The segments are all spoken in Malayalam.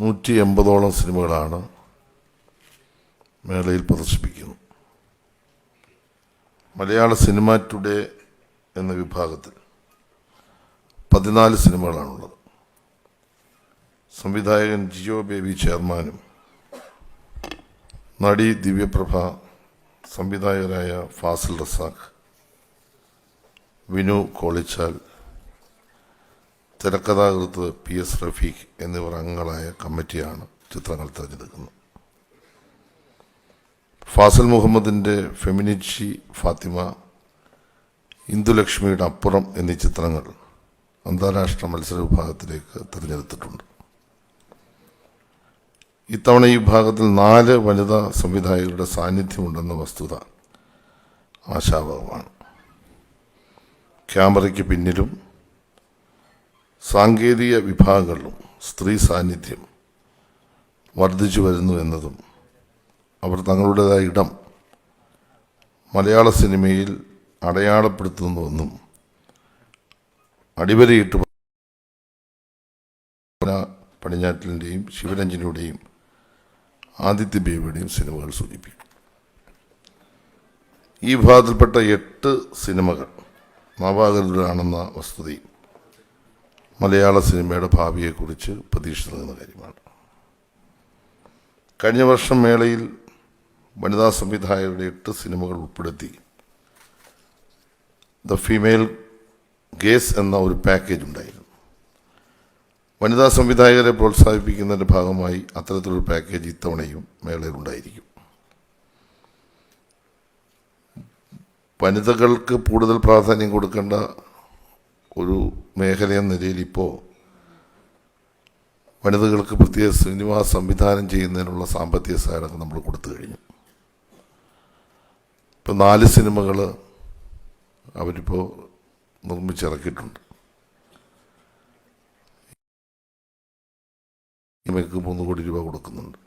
നൂറ്റി എൺപതോളം സിനിമകളാണ് മേളയിൽ പ്രദർശിപ്പിക്കുന്നത്. മലയാള സിനിമ ടുഡേ എന്ന വിഭാഗത്തിൽ പതിനാല് സിനിമകളാണുള്ളത്. സംവിധായകൻ ജിയോ ബേബി ചെയർമാനും നടി ദിവ്യപ്രഭ സംവിധായകരായ ഫാസിൽ റസാഖ് വിനു കോളിച്ചാൽ തിരക്കഥാകൃത്ത് പി എസ് റഫീഖ് എന്നിവർ അംഗങ്ങളായ കമ്മിറ്റിയാണ് ചിത്രങ്ങൾ തിരഞ്ഞെടുക്കുന്നത്. ഫാസിൽ മുഹമ്മദിന്റെ ഫെമിനിച്ചി ഫാത്തിമ ഇന്ദുലക്ഷ്മിയുടെ അപ്പുറം എന്നീ ചിത്രങ്ങൾ അന്താരാഷ്ട്ര മത്സര വിഭാഗത്തിലേക്ക് തിരഞ്ഞെടുത്തിട്ടുണ്ട്. ഇത്തവണ ഈ വിഭാഗത്തിൽ നാല് വനിതാ സംവിധായകരുടെ സാന്നിധ്യമുണ്ടെന്ന വസ്തുത ആശാവഹമാണ് ക്യാമറയ്ക്ക് പിന്നിലും സാങ്കേതിക വിഭാഗങ്ങളിലും സ്ത്രീ സാന്നിധ്യം വർദ്ധിച്ചു വരുന്നു എന്നതും അവർ തങ്ങളുടേതായ ഇടം മലയാള സിനിമയിൽ അടയാളപ്പെടുത്തുന്നുവെന്നും അടിവരയിട്ട് പടിഞ്ഞാറ്റിലിന്റെയും ശിവരഞ്ജനിയുടെയും ആദിത്യ ബേബിയുടെയും സിനിമകൾ സൂചിപ്പിക്കും. ഈ വിഭാഗത്തിൽപ്പെട്ട എട്ട് സിനിമകൾ നവാഗതരാണെന്ന വസ്തുതയും മലയാള സിനിമയുടെ ഭാവിയെക്കുറിച്ച് പ്രതീക്ഷ നൽകുന്ന കാര്യമാണ്. കഴിഞ്ഞ വർഷം മേളയിൽ വനിതാ സംവിധായകരുടെ എട്ട് സിനിമകൾ ഉൾപ്പെടുത്തി. ദ ഫീമെയിൽ ഗേസ് എന്ന ഒരു പാക്കേജ് ഉണ്ടായിരുന്നു. വനിതാ സംവിധായകരെ പ്രോത്സാഹിപ്പിക്കുന്നതിന്റെ ഭാഗമായി അത്തരത്തിലൊരു പാക്കേജ് ഇത്തവണയും മേളയിൽ ഉണ്ടായിരിക്കും. വനിതകൾക്ക് കൂടുതൽ പ്രാധാന്യം കൊടുക്കേണ്ട ഒരു മേഖലയെന്ന നിലയിൽ ഇപ്പോൾ വനിതകൾക്ക് പ്രത്യേക സിനിമ സംവിധാനം ചെയ്യുന്നതിനുള്ള സാമ്പത്തിക സഹായമൊക്കെ നമ്മൾ കൊടുത്തു കഴിഞ്ഞു. ഇപ്പം നാല് സിനിമകൾ അവരിപ്പോൾ നിർമ്മിച്ചിറക്കിയിട്ടുണ്ട്. സിനിമയ്ക്ക് മൂന്ന് കോടി രൂപ കൊടുക്കുന്നുണ്ട്.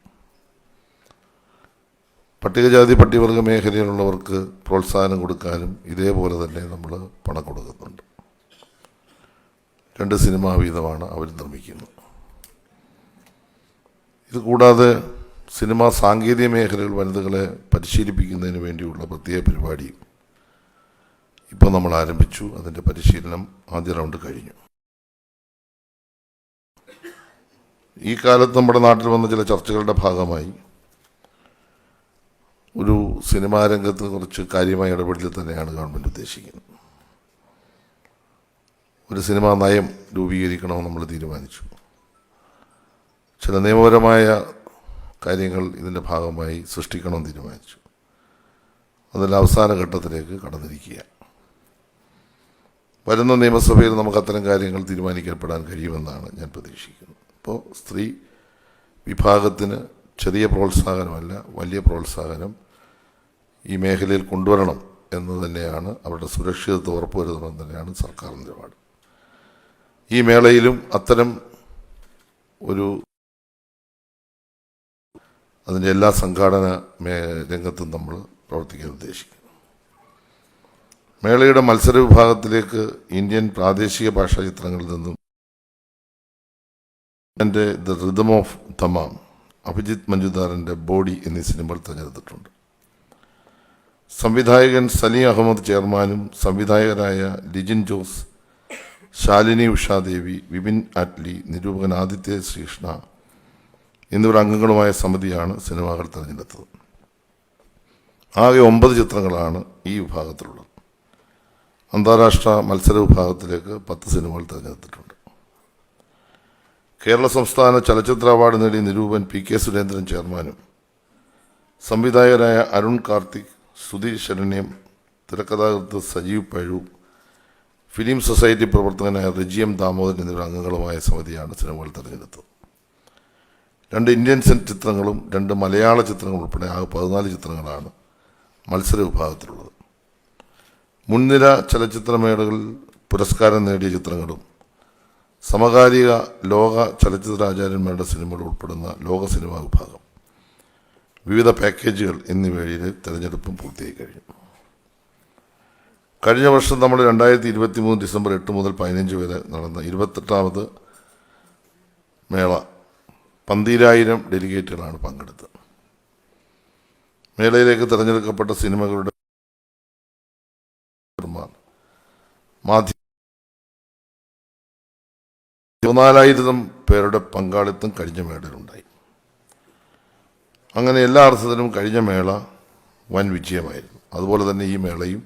പട്ടികജാതി പട്ടികവർഗ മേഖലയിലുള്ളവർക്ക് പ്രോത്സാഹനം കൊടുക്കാനും ഇതേപോലെ തന്നെ നമ്മൾ പണം കൊടുക്കുന്നുണ്ട്. രണ്ട് സിനിമാ വീതമാണ് അവർ നിർമ്മിക്കുന്നത്. ഇത് കൂടാതെ സിനിമ സാങ്കേതിക മേഖലകൾ വനിതകളെ പരിശീലിപ്പിക്കുന്നതിന് വേണ്ടിയുള്ള പ്രത്യേക പരിപാടിയും ഇപ്പോൾ നമ്മൾ ആരംഭിച്ചു. അതിന്റെ പരിശീലനം ആദ്യ റൗണ്ട് കഴിഞ്ഞു. ഈ കാലത്ത് നമ്മുടെ നാട്ടിൽ വന്ന ചില ചർച്ചകളുടെ ഭാഗമായി ഒരു സിനിമാ രംഗത്ത് കുറച്ച് കാര്യമായ ഇടപെടലിൽ തന്നെയാണ് ഗവൺമെന്റ് ഉദ്ദേശിക്കുന്നത്. ഒരു സിനിമാ നയം രൂപീകരിക്കണമെന്ന് നമ്മൾ തീരുമാനിച്ചു. ചില നിയമപരമായ കാര്യങ്ങൾ ഇതിന്റെ ഭാഗമായി സൃഷ്ടിക്കണമെന്ന് തീരുമാനിച്ചു. അതിന്റെ അവസാന ഘട്ടത്തിലേക്ക് കടന്നിരിക്കുക വരുന്ന നിയമസഭയിൽ നമുക്ക് അത്തരം കാര്യങ്ങൾ തീരുമാനിക്കപ്പെടാൻ കഴിയുമെന്നാണ് ഞാൻ പ്രതീക്ഷിക്കുന്നത്. അപ്പോൾ സ്ത്രീ വിഭാഗത്തിന് ചെറിയ പ്രോത്സാഹനമല്ല വലിയ പ്രോത്സാഹനം ഈ മേഖലയിൽ കൊണ്ടുവരണം എന്ന് തന്നെയാണ് അവരുടെ സുരക്ഷിതത്വം ഉറപ്പുവരുത്തണമെന്ന് തന്നെയാണ് സർക്കാർ നിലപാട്. ഈ മേളയിലും അത്തരം ഒരു അതിന്റെ എല്ലാ സംഘാടന രംഗത്തും നമ്മൾ പ്രവർത്തിക്കാൻ ഉദ്ദേശിക്കുന്നു. മേളയുടെ മത്സര വിഭാഗത്തിലേക്ക് ഇന്ത്യൻ പ്രാദേശിക ഭാഷാ ചിത്രങ്ങളിൽ നിന്നും എന്റെ the rhythm of Thamaam Abhijit മഞ്ജുദാറിന്റെ body എന്നീ സിനിമകൾ തിരഞ്ഞെടുത്തിട്ടുണ്ട്. സംവിധായകൻ സലി അഹമ്മദ് ചെയർമാനും സംവിധായകരായ ലിജിൻ ജോസ് ശാലിനി ഉഷാദേവി വിപിൻ അറ്റ്ലി നിരൂപകൻ ആദിത്യ ശ്രീകൃഷ്ണ എന്നിവർ അംഗങ്ങളുമായ സമിതിയാണ് സിനിമകൾ തിരഞ്ഞെടുത്തത്. ആകെ ഒമ്പത് ചിത്രങ്ങളാണ് ഈ വിഭാഗത്തിലുള്ളത്. അന്താരാഷ്ട്ര മത്സര വിഭാഗത്തിലേക്ക് പത്ത് സിനിമകൾ തിരഞ്ഞെടുത്തിട്ടുണ്ട്. കേരള സംസ്ഥാന ചലച്ചിത്ര അവാർഡ് നേടിയ നിരൂപൻ പി കെ സുരേന്ദ്രൻ ചെയർമാനും സംവിധായകരായ അരുൺ കാർത്തിക് സുധീർ ശരണ്യം തിരക്കഥാകൃത്ത് സജീവ് പഴു ഫിലിം സൊസൈറ്റി പ്രവർത്തകനായ റിജി എം ദാമോദരൻ എന്നിവർ അംഗങ്ങളുമായ സമിതിയാണ് സിനിമകൾ തിരഞ്ഞെടുത്തത്. രണ്ട് ഇന്ത്യൻ ചിത്രങ്ങളും രണ്ട് മലയാള ചിത്രങ്ങളും ഉൾപ്പെടെ ആകെ പതിനാല് ചിത്രങ്ങളാണ് മത്സര വിഭാഗത്തിലുള്ളത്. മുൻനിര ചലച്ചിത്രമേളകളിൽ പുരസ്കാരം നേടിയ ചിത്രങ്ങളും സമകാലിക ലോക ചലച്ചിത്രാചാര്യന്മാരുടെ സിനിമകൾ ഉൾപ്പെടുന്ന ലോക സിനിമാ വിഭാഗം. വിവിധ പാക്കേജുകൾ എന്നിവയിലെ തിരഞ്ഞെടുപ്പും പൂർത്തിയായി കഴിഞ്ഞു. കഴിഞ്ഞ വർഷം നമ്മൾ രണ്ടായിരത്തി ഇരുപത്തി മൂന്ന് ഡിസംബർ എട്ട് മുതൽ പതിനഞ്ച് വരെ നടന്ന ഇരുപത്തെട്ടാമത് മേള പന്തിരായിരം ഡെലിഗേറ്റുകളാണ് പങ്കെടുത്തത്. മേളയിലേക്ക് തിരഞ്ഞെടുക്കപ്പെട്ട സിനിമകളുടെ മാധ്യമ പതിനാലായിരം പേരുടെ പങ്കാളിത്തം കഴിഞ്ഞ മേളയിലുണ്ടായി. അങ്ങനെ എല്ലാ അർത്ഥത്തിലും കഴിഞ്ഞ മേള വൻ വിജയമായിരുന്നു. അതുപോലെ തന്നെ ഈ മേളയും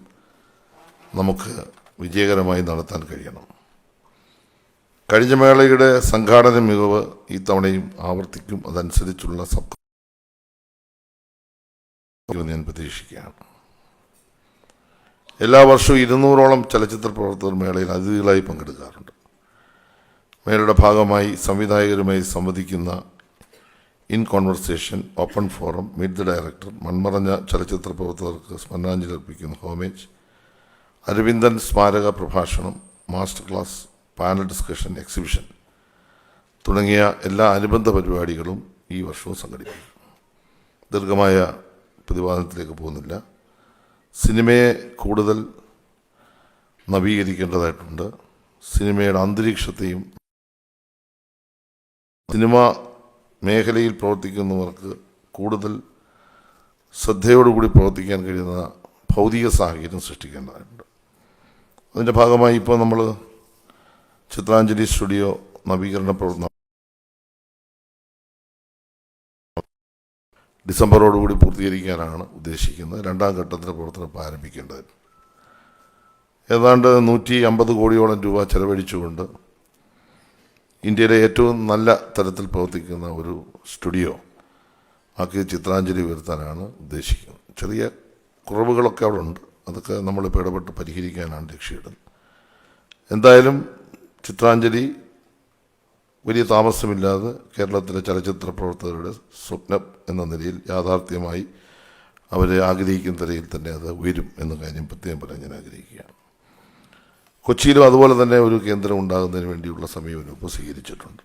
നമുക്ക് വിജയകരമായി നടത്താൻ കഴിയണം. കഴിഞ്ഞ മേളയുടെ സംഘാടന മികവ് ഈ തവണയും ആവർത്തിക്കും. അതനുസരിച്ചുള്ള സബ് ഞാൻ പ്രതീക്ഷിക്കുകയാണ്. എല്ലാ വർഷവും ഇരുന്നൂറോളം ചലച്ചിത്ര പ്രവർത്തകർ മേളയിൽ അതിഥികളായി പങ്കെടുക്കാറുണ്ട്. മേളയുടെ ഭാഗമായി സംവിധായകരുമായി സംവദിക്കുന്ന in conversation open forum meet the director മൺമറഞ്ഞ ചലച്ചിത്ര പ്രവർത്തകർക്ക് സ്മരണാഞ്ജലി അർപ്പിക്കുന്ന ഹോമേജ് അരവിന്ദൻ സ്മാരക പ്രഭാഷണം master class panel discussion exhibition തുടങ്ങിയ എല്ലാ അനുബന്ധ പരിപാടികളും ഈ വർഷവും സംഘടിപ്പിക്കും. ദീർഘമായ പ്രതിപാദനത്തിലേക്ക് പോകുന്നില്ല. സിനിമയെ കൂടുതൽ നവീകരിക്കേണ്ടതായിട്ടുണ്ട്. സിനിമയുടെ അന്തരീക്ഷത്തെയും സിനിമ മേഖലയിൽ പ്രവർത്തിക്കുന്നവർക്ക് കൂടുതൽ ശ്രദ്ധയോടുകൂടി പ്രവർത്തിക്കാൻ കഴിയുന്ന ഭൗതിക സാഹചര്യം സൃഷ്ടിക്കേണ്ടതായിട്ടുണ്ട്. അതിന്റെ ഭാഗമായി ഇപ്പോൾ നമ്മൾ ചിത്രാഞ്ജലി സ്റ്റുഡിയോ നവീകരണ പ്രവർത്തനം ഡിസംബറോടുകൂടി പൂർത്തീകരിക്കാനാണ് ഉദ്ദേശിക്കുന്നത്. രണ്ടാം ഘട്ടത്തിന്റെ പ്രവർത്തനം ആരംഭിക്കേണ്ടത്. ഏതാണ്ട് നൂറ്റി അമ്പത് കോടിയോളം രൂപ ചെലവഴിച്ചുകൊണ്ട് ഇന്ത്യയിലെ ഏറ്റവും നല്ല തരത്തിൽ പ്രവർത്തിക്കുന്ന ഒരു സ്റ്റുഡിയോ ആക്കി ചിത്രാഞ്ജലി ഉയർത്താനാണ് ഉദ്ദേശിക്കുന്നത്. ചെറിയ കുറവുകളൊക്കെ അവിടെ ഉണ്ട്. അതൊക്കെ നമ്മളിപ്പോൾ ഇടപെട്ട് പരിഹരിക്കാനാണ് ലക്ഷ്യമിടുന്നത് എന്തായാലും ചിത്രാഞ്ജലി വലിയ താമസമില്ലാതെ കേരളത്തിലെ ചലച്ചിത്ര പ്രവർത്തകരുടെ സ്വപ്നം എന്ന നിലയിൽ യാഥാർത്ഥ്യമായി അവരെ ആഗ്രഹിക്കുന്ന നിലയിൽ തന്നെ അത് ഉയരും എന്ന കാര്യം പ്രത്യേകം പറയാൻ ഞാൻ ആഗ്രഹിക്കുകയാണ്. കൊച്ചിയിലും അതുപോലെ തന്നെ ഒരു കേന്ദ്രം ഉണ്ടാകുന്നതിന് വേണ്ടിയുള്ള സമീപനം ഇപ്പോൾ സ്വീകരിച്ചിട്ടുണ്ട്.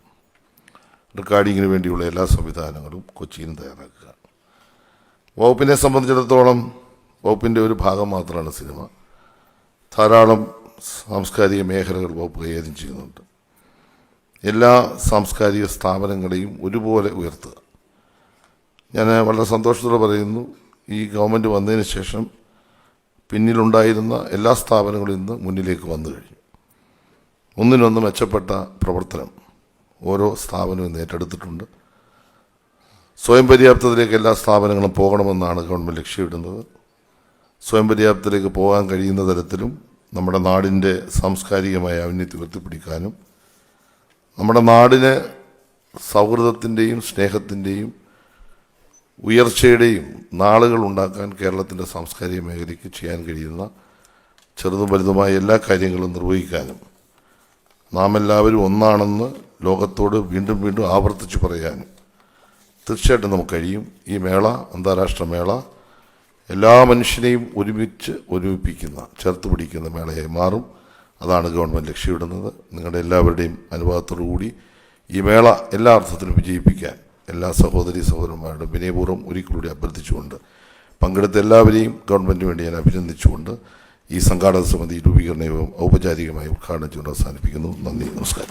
റെക്കോർഡിങ്ങിന് വേണ്ടിയുള്ള എല്ലാ സംവിധാനങ്ങളും കൊച്ചിയിലും തയ്യാറാക്കുക. വകുപ്പിനെ സംബന്ധിച്ചിടത്തോളം വകുപ്പിന്റെ ഒരു ഭാഗം മാത്രമാണ് സിനിമ. ധാരാളം സാംസ്കാരിക മേഖലകൾ വകുപ്പ് കൈകാര്യം ചെയ്യുന്നുണ്ട്. എല്ലാ സാംസ്കാരിക സ്ഥാപനങ്ങളെയും ഒരുപോലെ ഉയർത്തുക. ഞാൻ വളരെ സന്തോഷത്തോടെ പറയുന്നു ഈ ഗവൺമെന്റ് വന്നതിന് ശേഷം പിന്നിലുണ്ടായിരുന്ന എല്ലാ സ്ഥാപനങ്ങളും ഇന്ന് മുന്നിലേക്ക് വന്നു കഴിഞ്ഞു. ഒന്നിനൊന്ന് മെച്ചപ്പെട്ട പ്രവർത്തനം ഓരോ സ്ഥാപനവും ഏറ്റെടുത്തിട്ടുണ്ട്. സ്വയം പര്യാപ്തതയിലേക്ക് എല്ലാ സ്ഥാപനങ്ങളും പോകണമെന്നാണ് ഗവൺമെന്റ് ലക്ഷ്യമിടുന്നത്. സ്വയം പര്യാപ്തത്തിലേക്ക് പോകാൻ കഴിയുന്ന തരത്തിലും നമ്മുടെ നാടിന്റെ സാംസ്കാരികമായ ഔന്നത്യം ഉയർത്തിപ്പിടിക്കാനും നമ്മുടെ നാടിന് സൗഹൃദത്തിന്റെയും സ്നേഹത്തിന്റെയും ഉയർച്ചയുടെയും നാളുകൾ ഉണ്ടാക്കാൻ കേരളത്തിന്റെ സാംസ്കാരിക മേഖലയ്ക്ക് ചെയ്യാൻ കഴിയുന്ന ചെറുതും വലുതുമായ എല്ലാ കാര്യങ്ങളും നിർവഹിക്കാനും നാം എല്ലാവരും ഒന്നാണെന്ന് ലോകത്തോട് വീണ്ടും വീണ്ടും ആവർത്തിച്ച് പറയാനും തീർച്ചയായിട്ടും നമുക്ക് കഴിയും. ഈ മേള അന്താരാഷ്ട്ര മേള എല്ലാ മനുഷ്യനെയും ഒരുമിച്ച് ഒരുമിപ്പിക്കുന്ന ചേർത്ത് പിടിക്കുന്ന മേളയായി മാറും. അതാണ് ഗവൺമെന്റ് ലക്ഷ്യമിടുന്നത്. നിങ്ങളുടെ എല്ലാവരുടെയും അനുഭവത്തോടുകൂടി ഈ മേള എല്ലാ അർത്ഥത്തിലും വിജയിപ്പിക്കാൻ എല്ലാ സഹോദരി സഹോദരന്മാരുടെ വിനയപൂർവം ഒരിക്കലൂടെ അഭ്യർത്ഥിച്ചുകൊണ്ട് പങ്കെടുത്ത എല്ലാവരെയും ഗവൺമെന്റിന് വേണ്ടി ഞാൻ അഭിനന്ദിച്ചുകൊണ്ട് ഈ സംഘാടക സമിതി രൂപീകരണ യോഗം ഔപചാരികമായി ഉദ്ഘാടനം ചെയ്യുന്നത് അവസാനിപ്പിക്കുന്നു. നന്ദി. നമസ്കാരം.